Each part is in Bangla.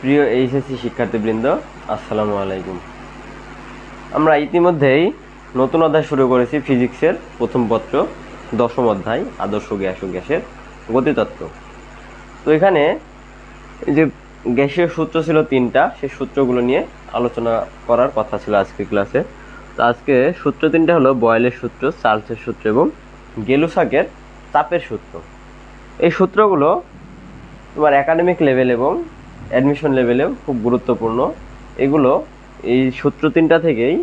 প্রিয় এইচএসসি শিক্ষার্থীবৃন্দ, আসসালামু আলাইকুম। আমরা ইতিমধ্যেই নতুন অধ্যায় শুরু করেছি ফিজিক্সের প্রথম পত্র, দশম অধ্যায়, আদর্শ গ্যাস ও গ্যাসের গতিতত্ত্ব। তো এখানে যে গ্যাসীয় সূত্র ছিল তিনটা, সেই সূত্রগুলো নিয়ে আলোচনা করার কথা ছিল আজকের ক্লাসে। তো আজকে সূত্র তিনটা হলো বয়েলের সূত্র চার্লসের সূত্র এবং গেলুসাকের তাপের সূত্র। এই সূত্রগুলো তোমার একাডেমিক লেভেল এবং অ্যাডমিশন লেভেলেও খুব গুরুত্বপূর্ণ। এগুলো এই সূত্র তিনটা থেকেই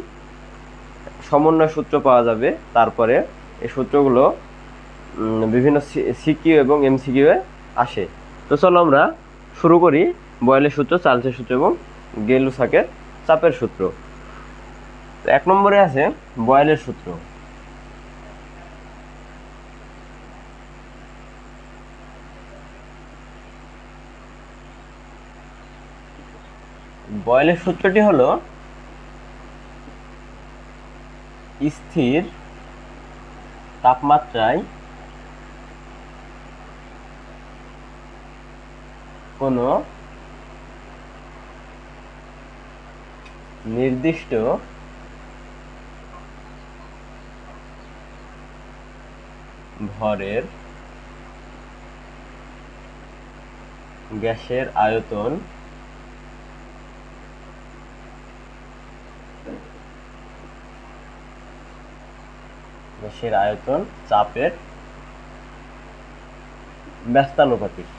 সমন্বয় সূত্র পাওয়া যাবে। তারপরে এই সূত্রগুলো বিভিন্ন সিকিউ এবং এমসিকিউ এ আসে। তো চলো আমরা শুরু করি বয়েলের সূত্র, চার্লসের সূত্র এবং গেলুসাকের চাপের সূত্র। এক নম্বরে আছে বয়েলের সূত্র। বয়েলের সূত্রটি হলো স্থির তাপমাত্রায় কোনো নির্দিষ্ট ভরের গ্যাসের আয়তন গ্যাসের আয়তন, চাপের ব্যস্তানুপাতিক।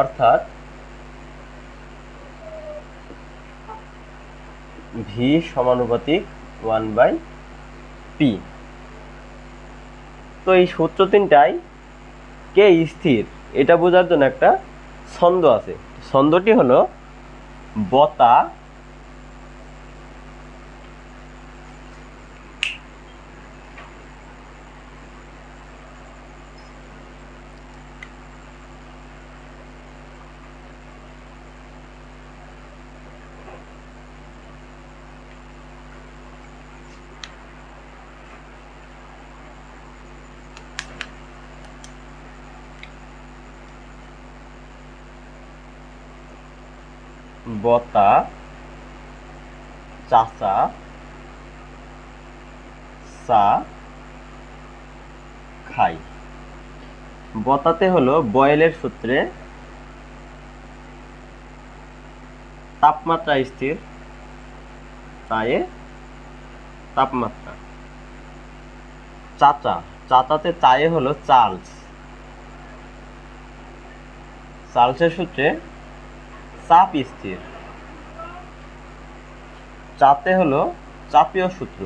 অর্থাৎ ভি সমানুপাতিক ওয়ান বাই পি তো এই সূত্র তিনটাই কে স্থির? এটা বোঝার জন্য একটা ছন্দ আছে। ছন্দটি হলো বতা বতা, চাচা সা খাই। বতাতে হলো বয়েলের সূত্রে তাপমাত্রা স্থির, তায়ে তাপমাত্রা। চাচা, চাচাতে চায়ে হলো চার্লস। চার্লসের সূত্রে চাপ স্থির। চাপে হলো চাপীয় সূত্র,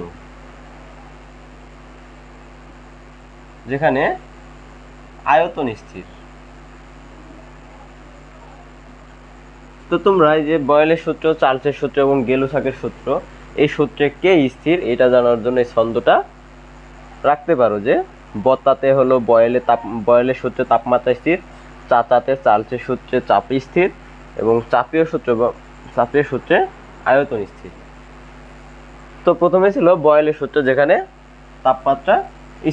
যেখানে আয়তন স্থির। তো তোমরা এই যে বয়েলের সূত্র, চার্লসের সূত্র এবং গেলুসাকের সূত্র, এই সূত্রে কে স্থির এটা জানার জন্য এই ছন্দটা রাখতে পারো যে বত্তাতে হলো বয়েলে তাপ, বয়েলের সূত্রে তাপমাত্রা স্থির, চাচাতে চার্লসের সূত্রে চাপ স্থির এবং চাপীয় সূত্র বা চাপীয় সূত্রে আয়তন স্থির। তো প্রথমে ছিল বয়েলের সূত্র যেখানে তাপমাত্রা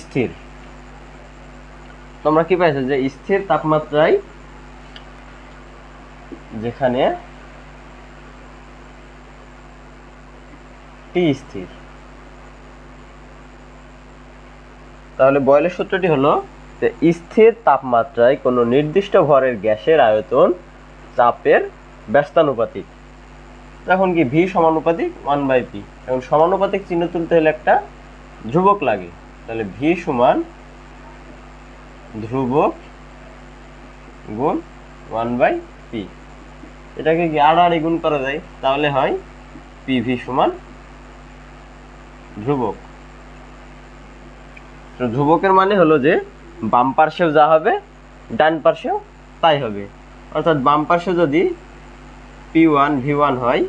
স্থির। তোমরা কি পাইছো যে স্থির তাপমাত্রায় যেখানে টি স্থির। তাহলে বয়েলের সূত্রটি হলো যে স্থির তাপমাত্রায় কোনো নির্দিষ্ট ভরের গ্যাসের আয়তন চাপের ব্যস্তানুপাতিক। এখন কি ভি সমানুপাতিক? One by P. এখন সমানুপাতিক চিহ্ন তুলতে হলে একটা ধ্রুবক লাগে। তাহলে ভি সমান ধ্রুবক গুণ ওয়ান বাই পি। এটাকে কি আড়াআড়ি গুণ করা যায়? তাহলে হয় পি ভি সমান ধ্রুবক। তো ধ্রুবকের মানে হলো যে বাম পার্শ্বেও যা হবে, ডান পার্শ্বেও তাই হবে। অর্থাৎ বাম পার্শ্বে যদি পি ওয়ান ভি ওয়ান হয়,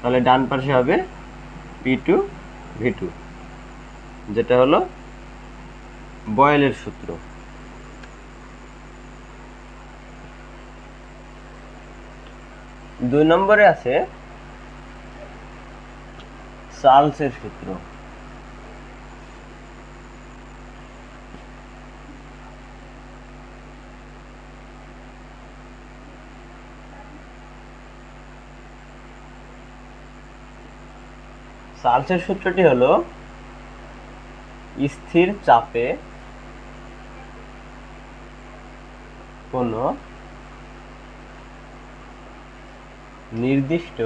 তাহলে ডান পার্শ্বে হবে পি টু ভি টু যেটা হলো বয়েলের সূত্র। দুই নম্বরে আছে চার্লসের সূত্র। চার্লসের সূত্রটি হলো স্থির চাপে কোনো নির্দিষ্ট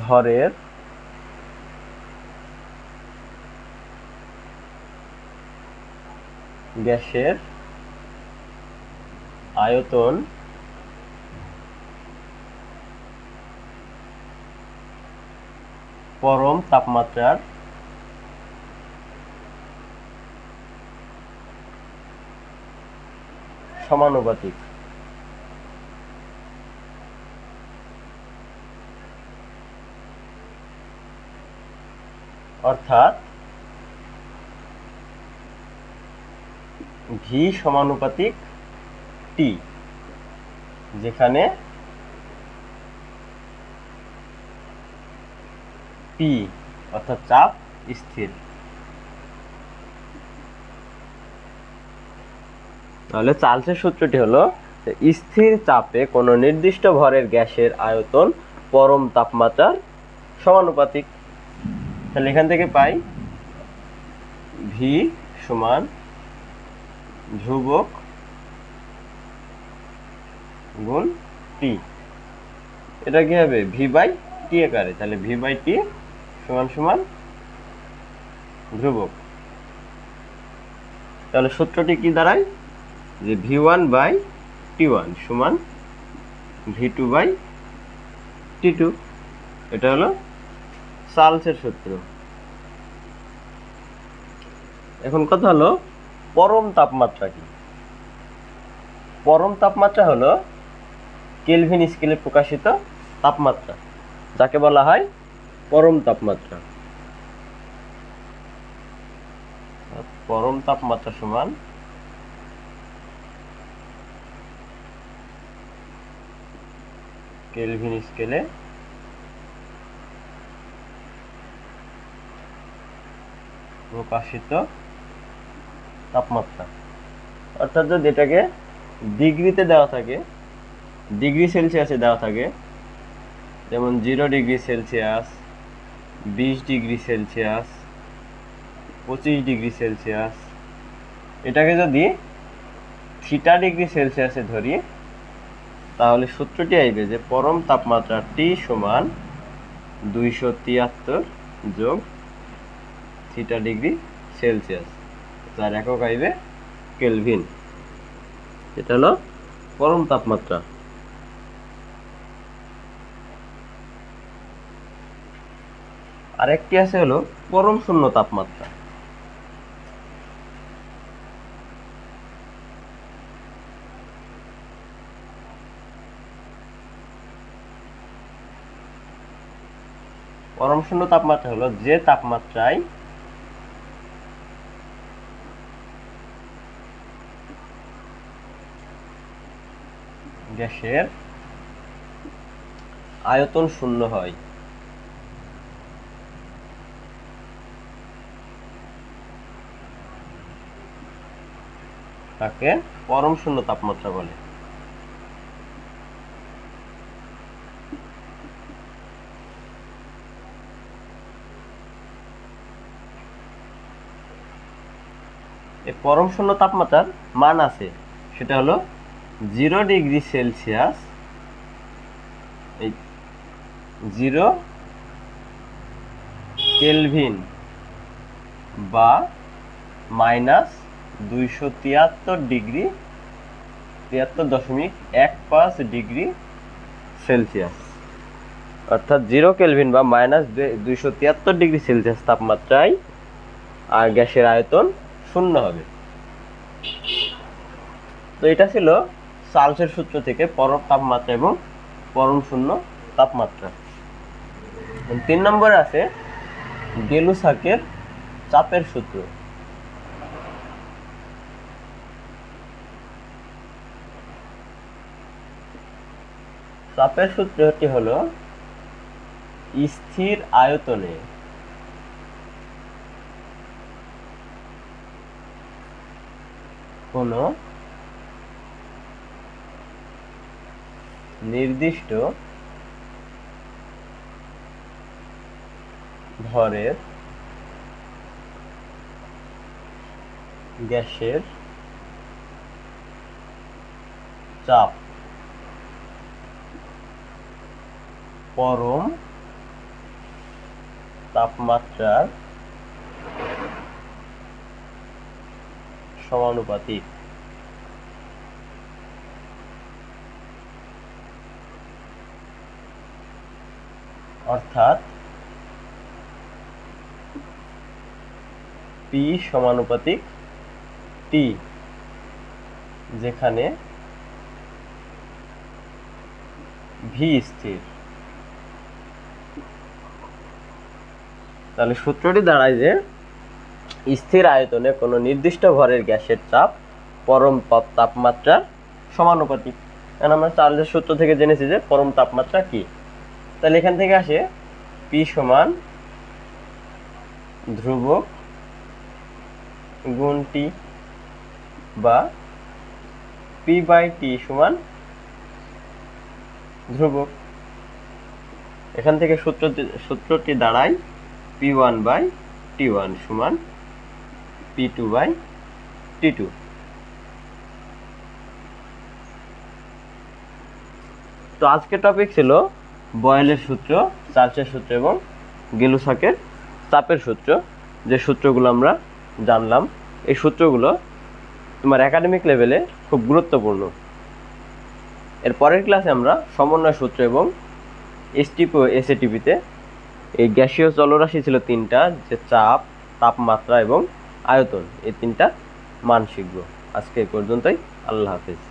ভরের গ্যাসের আয়তন পরম তাপমাত্রার সমানুপাতিক। অর্থাৎ ভি সমানুপাতিক টি যেখানে পি, অর্থাৎ চাপ স্থির। তাহলে চার্লসের সূত্রটি হলো স্থির চাপে কোনো নির্দিষ্ট ভরের গ্যাসের আয়তন পরম তাপমাত্রার সমানুপাতিক। তাহলে এখান থেকে পাই ভি সমান ধ্রুবক গুণ টি এটা কি হবে? ভি বাই টি আকারে। তাহলে ভি বাই টি সমান সমান ধ্রুবক। তাহলে সূত্রটি কি দাঁড়ায়? যে V one by T one সমান V two by T two এটা হলো চার্লসের সূত্র। এখন কথা হলো পরম তাপমাত্রা কি? পরম তাপমাত্রা হলো কেলভিন স্কেলে প্রকাশিত তাপমাত্রা, যাকে বলা হয় পরম তাপমাত্রা। পরম তাপমাত্রা সমান কেলভিন স্কেলে প্রকাশিত তাপমাত্রা। অর্থাৎ যদি এটাকে ডিগ্রিতে দেওয়া থাকে, ডিগ্রি সেলসিয়াসে দেওয়া থাকে, যেমন জিরো ডিগ্রি সেলসিয়াস বিশ ডিগ্রি সেলসিয়াস, পঁচিশ ডিগ্রি সেলসিয়াস। এটাকে যদি থিটা ডিগ্রি সেলসিয়াসে ধরি, তাহলে সূত্রটি আইবে যে পরম তাপমাত্রা টি সমান দুইশো তিয়াত্তর যোগ থিটা ডিগ্রি সেলসিয়াস, যার একক আইবে কেলভিন। এটা হলো পরম তাপমাত্রা। আরেকটি আছে হলো পরম শূন্য তাপমাত্রা। পরম শূন্য তাপমাত্রা হলো যে তাপমাত্রায় গ্যাসের আয়তন শূন্য হয়। তাকে পরম শূন্য তাপমাত্রা বলে। পরম শূন্য তাপমাত্রার মান আছে, সেটা হলো জিরো ডিগ্রি সেলসিয়াস, এই জিরো কেলভিন বা মাইনাস দুইশো তিয়াত্তর ডিগ্রি, তিয়াত্তর দশমিক এক পাঁচ ডিগ্রি সেলসিয়াস। অর্থাৎ জিরো কেলভিন বা মাইনাস দুইশো তিয়াত্তর ডিগ্রি সেলসিয়াস তাপমাত্রায় আর গ্যাসের আয়তন শূন্য হবে। তো এটা ছিল চার্লসের সূত্র থেকে পরম তাপমাত্রা এবং পরম শূন্য তাপমাত্রা। তিন নম্বরে আছে গেলুসাকের চাপের সূত্র। চাপের সূত্রটি হলো স্থির আয়তনে। কোনো নির্দিষ্ট ভরের গ্যাসের চাপ পরম তাপমাত্রার সমানুপাতিক। অর্থাৎ পি সমানুপাতিক টি যেখানে ভি স্থির। তাহলে সূত্রটি দাঁড়ায় যে স্থির আয়তনে কোনো নির্দিষ্ট ভরের গ্যাসের চাপ পরম তাপ- তাপমাত্রার সমানুপাতিক। কারণ আমরা চার্লসের সূত্র থেকে জেনেছি যে পরম তাপমাত্রা কি। তাহলে এখান থেকে আসে পি সমান ধ্রুবক গুণ টি বা পি বাই টি সমান ধ্রুবক। এখান থেকে সূত্রটি সূত্রটি দাঁড়ায় P one by T one সমান P two by T two তো আজকের টপিক ছিল বয়েলের সূত্র চার্চের সূত্র এবং গেলুসাকের চাপের সূত্র। যে সূত্রগুলো আমরা জানলাম, এই সূত্রগুলো তোমার একাডেমিক লেভেলে খুব গুরুত্বপূর্ণ। এর পরের ক্লাসে আমরা সমন্বয় সূত্র এবং এসটিপি ও এসএটিপিতে এই গ্যাসীয় জলরাশি ছিল তিনটা, যে চাপ, তাপমাত্রা এবং আয়তন। এই তিনটা মান শিখব আজকে পর্যন্তই। আল্লাহ হাফেজ।